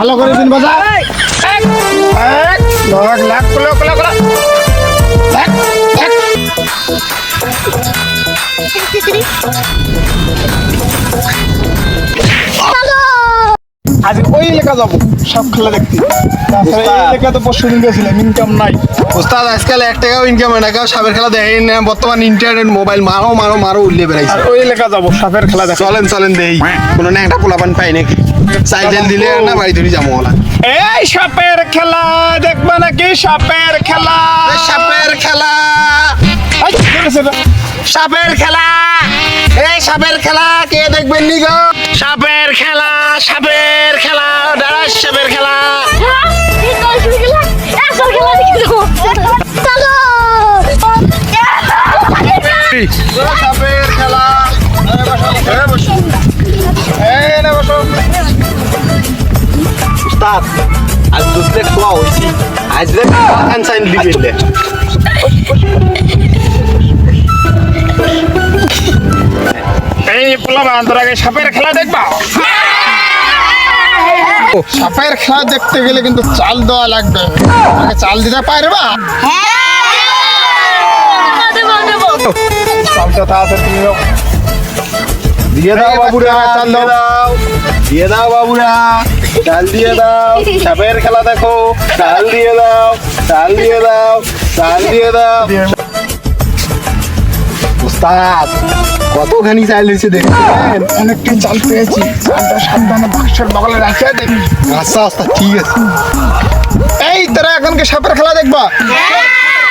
ভালো করে দিন বাজা এক, লাখ লাখ কুলো কুলো কুলো এক, এক। আজ ওই এলাকা যাব সব খেলা দেখতে। তাছাড়া এই এলাকা তো পরশু দিন গেছিলাম ইনকাম নাই। ওস্তাদ আজকাল এক টাকাও ইনকাম হয় না কেউ সাপের খেলা দেখেন না বর্তমান ইন্টারনেট মোবাইল মারো মারো মারো উল্লে বেড়াইছে। ওই এলাকা যাব সাপের খেলা দেখা। চলেন চলেন দেই কোনো না একটা পোলাপান পাই নাকি? সাইকেল দিলে না বাড়ি ধরে যাব ওলা এই সাপের খেলা দেখবা নাকি সাপের খেলা? সাপের খেলা। সাপের খেলা। এই সাপের খেলা কে দেখবেন নি গো? সাপের খেলা সাপের খেলা দাঁড়া সাপের খেলা। আজ দেখ আনসাইন দিবেন এই পোলা বান্ধর আগে সাপের খেলা দেখবা? সাপের খেলা দেখতে গেলে কিন্তু চাল দেওয়া লাগবে। আগে চাল দিতে পারবা? চালটা তাড়াতাড়ি দিয়ে দাও বাবুরা চাল দাও। দিয়ে দাও বাবুরা চাল দিয়ে দাও। সাপের খেলা দেখো চাল দিয়ে দাও চাল দিয়ে দাও চাল দিয়ে দাও। উস্তাদ কতখানি চাল হয়েছে দেখছেন? অনেকটাই চাল পেয়েছি। চালটা সাবধানে বাক্সের বগলে রাখে দেখ। আচ্ছা আচ্ছা ঠিক আছে। এই তোরা এখন কি সাপের খেলা দেখবা?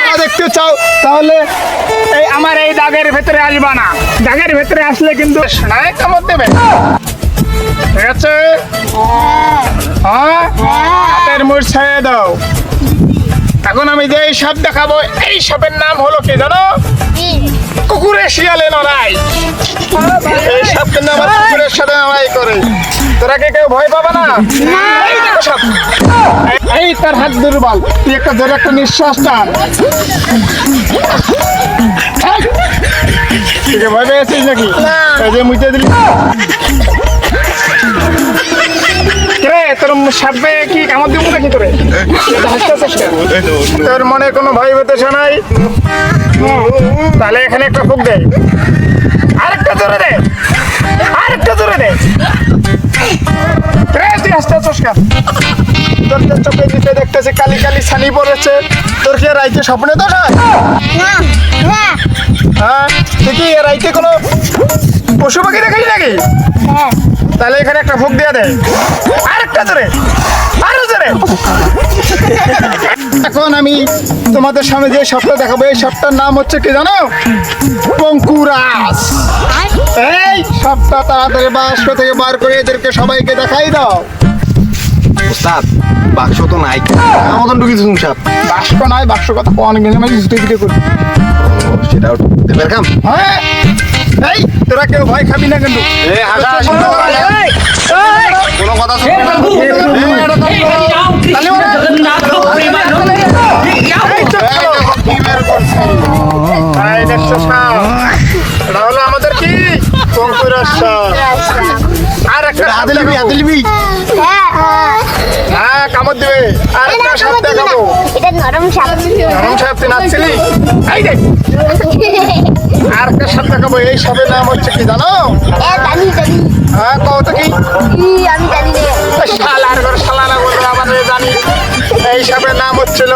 খেলা দেখতে চাও, তাহলে এই আমার এই দাগের ভেতরে আসবা না। দাগের ভেতরে আসলে কিন্তু সোনায় কামড় দেবে। ঠিক আছে? হ্যাঁ? হাতের মুঠ ছেড়ে দাও। এখন আমি যে এই সাপ দেখাবো, এই সাপের নাম হলো কি জানো? কুকুরে শিয়ালে লড়াই। এই সাপের নাম কুকুরের সাথে লড়াই করে। তোরা কি কেউ ভয় পাবে না এই তার হাত দুর্বল তুই একটা ধরে একটা নিঃশ্বাস টান ভয় পেয়েছিস নাকি এই যে মুইতে দিলি তোর সাপে কি কামড় দিব নাকি তোরে তোর মনে কোনো ভয় হতেছে নাই তাহলে এখানে একটা ফুক দেয় আরেকটা জোরে দে কেন? তোর যে চোখের নিচে দেখতেছি কালি কালি ছানি পড়েছে। তোর কি রাইতে স্বপ্নে তো হয়? হ্যাঁ তুই কি রাইতে কোনো পশু পাখি দেখাই নাকি? তাহলে এখানে একটা ভোগ দিয়ে দে। আরেকটা জোরে আরও জোরে। এখন আমি তোমাদের সামনে যে সাপটা দেখাবো এই সাপটার নাম হচ্ছে কি জানো? পঙ্কুরাস। এই সাপটা তাড়াতাড়ি বাক্স থেকে বার করে এদেরকে সবাইকে দেখাই দাও। উস্তাদ বাক্স তো নাই। আমাদের ঢুকিয়েছে সাপ। বাক্স নাই বাক্স কথা অনেক গেলে আমি জুতে জুটে করি সেটাও দেবের কাম। হ্যাঁ এই তোরা কেউ ভয় খাবি না কিন্তু। কোনো কথা শুনবি কামড় দেবে। আর একটা সাপ দেখাবো। এটা নরম সাপ। নরম সাপ তুই নাচছিলি? এই দেখ। আর একটা সাপ দেখাবো। এই সাপের নাম হচ্ছে কি জানো? জানি জানি। হ্যাঁ কত কি? আমি জানি শালার ঘর শালারা বলে আমাদের জানি। এই সাপের নাম হচ্ছিল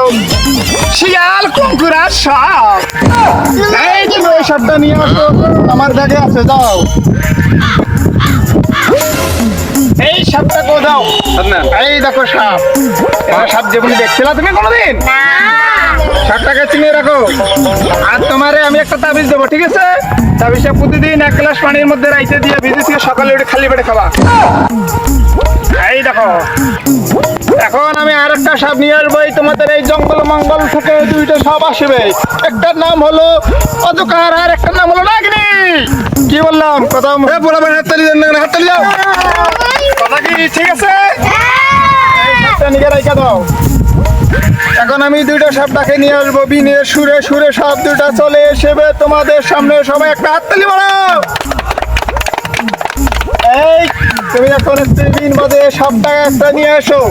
শিয়াল কুকুরার সাপ। এই তুমি ওই সাপটা নিয়ে আসো। আমার ব্যাগে আছে যাও এই সাপটা কো দাও এই দেখো সাপ। সাপ যেগুলি দেখছিলা তুমি কোনোদিন? সাপটাকে চিনে রাখো। আর তোমারে আমি একটা তাবিজ দেবো ঠিক আছে? তাবিজটা প্রতিদিন এক গ্লাস পানির মধ্যে রাইতে দিয়ে ভিজে থেকে সকালে উঠে খালি পেটে খাবা। এই দেখো। এখন আমি আর একটা সাপ নিয়ে আসব এই তোমাদের এই জঙ্গল মঙ্গল থেকে দুইটা সাপ আসবে। একটার নাম হলো অজকার আর একটার নাম হলো নাগনি। কি বললাম? কথা এ বলাবেন হাততালি দেন হাততালি দাও। কথা কি ঠিক আছে? দাও। এখন আমি দুইটা সাপটাকে নিয়ে আসব। বিনে সুরে সুরে সাপ দুটা চলে এসেবে। তোমাদের সামনে সবাই একটা হাততালি মারো এই তুমি এখন দিন বাদে সাপটা একটা নিয়ে এসো।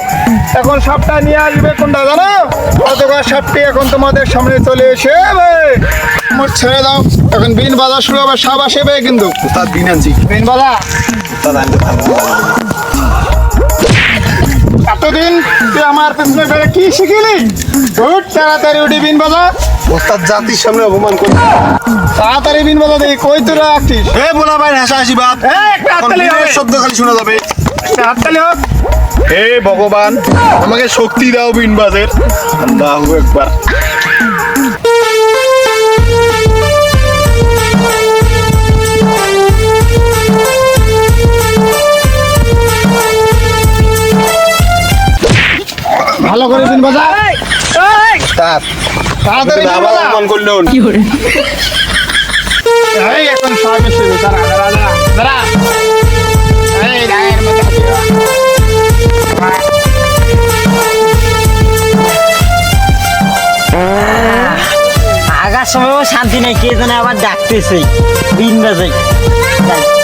এখন সাপটা নিয়ে আসবে কোনটা জানো? অতকার সাপটি এখন তোমাদের সামনে চলে এসে মোট ছেড়ে দাও। এখন বিন বাজা শুরু হবে সাপ আসবে কিন্তু। বিন আনছি। বিন বাজা? তুই আমার পেছনে বেড়ে কি শিখিলি? উঠ তাড়াতাড়ি উঠি বিন বাজা ওস্তাদ জাতির সামনে অপমান তাড়াতাড়ি বিন বাজা দেখি কই তোরা আসছিস হে বোলা ভাই হাসা হাসি বাপ। শব্দ খালি শোনা যাবে। একটা হাততালি হোক। হে ভগবান আমাকে শক্তি দাও বিনবাজের আল্লাহু একবার ভালো করে বিন বাজা তাড়াতাড়ি আবার অপমান করল এই এখন সব এসে দাঁড়া দাঁড়া দাঁড়া দাঁড়া। এই রায়ের মধ্যে আগার সময়ও শান্তি নাই কে জানে আবার ডাকতেছে। বিন বাজাই যাই।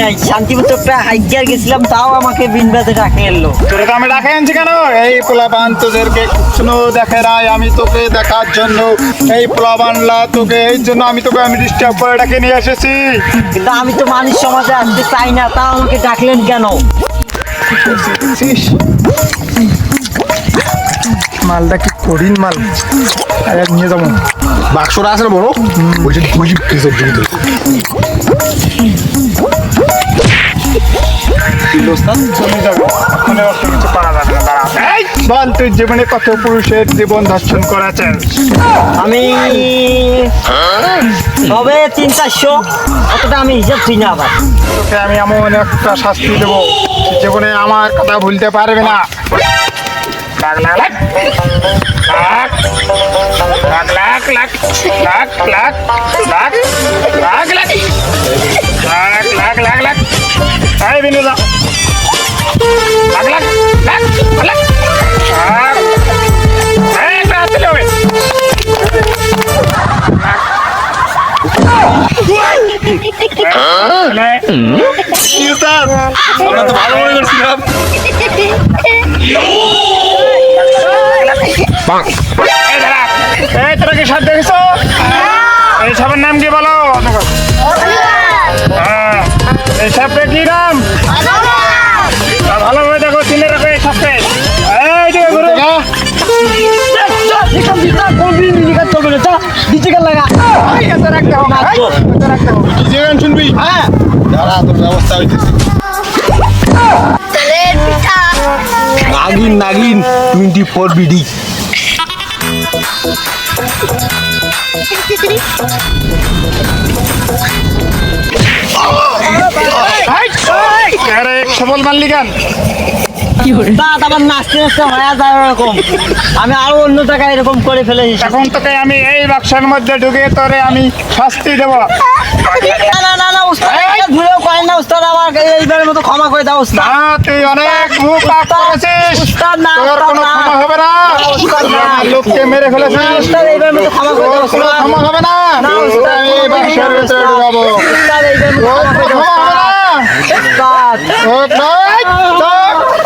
নাই। শান্তি মতো একটা হাইজার গেছিলাম তাও আমাকে বিনবাতে ডাকে এলো। তোরে তো আমি ডাকে আনছি কেন? এই পোলাপান তোদেরকে শুনো দেখে রায় আমি তোকে দেখার জন্য। এই পোলাপানলা তোকে এই জন্য আমি তোকে আমি ডিস্টার্ব করে ডাকে নিয়ে এসেছি। কিন্তু আমি তো মানুষ সমাজে আসতে চাই না তাও আমাকে ডাকলেন কেন? মালটা কি কঠিন মাল? আর নিয়ে যাব। বাক্সটা আছে না বড়? বলছি কিছু যাবে না দাঁড়া। বল তুই জীবনে কত পুরুষের জীবন দর্শন করেছেন? আমি তবে তিন চারশো অতটা আমি হিসাব চিনি না আবার। তোকে আমি এমন একটা শাস্তি দেবো জীবনে আমার কথা ভুলতে পারবে না। লাগ লাগ লাগ লাগ লাগ লাগ আমরা তো ভালো মনে করছিলাম। এই তোরা কি সাপ দেখেছ? এই সাপের নাম কি বলো? হ্যাঁ, এই সাপটা কি নাম? ভালোভাবে দেখো চিনে রাখো এই যে এই, রাখতে হবে হবে। শুনবি? হ্যাঁ। খাওয়ানোর ব্যবস্থা Nagin Nagin twenty four BD সবল মাল্লিকান দাঁত আবার নাচতে নাচতে হয়ে যায় ওরকম। আমি আরও অন্য জায়গায় এরকম করে ফেলেছি। এখন তোকে আমি এই বাক্সের মধ্যে ঢুকিয়ে তোরে আমি শাস্তি দেবো। না না না না উস্তাদ ভুলেও করেন না উস্তাদ আমার এইবারের মতো ক্ষমা করে দাও উস্তাদ। না তুই অনেক মুখ পাপ করেছিস। উস্তাদ না তোর কোনো ক্ষমা হবে না। উস্তাদ না। লোককে মেরে ফেলেছিস। উস্তাদ এইবারের মতো ক্ষমা করে দাও উস্তাদ। ক্ষমা হবে না। না, উস্তাদ, এই বাক্সের ভিতরে ঢুকাবো। উস্তাদ এইবারের মতো ক্ষমা করে দাও ক্ষমা উস্তাদ। তোর- তোর- তোর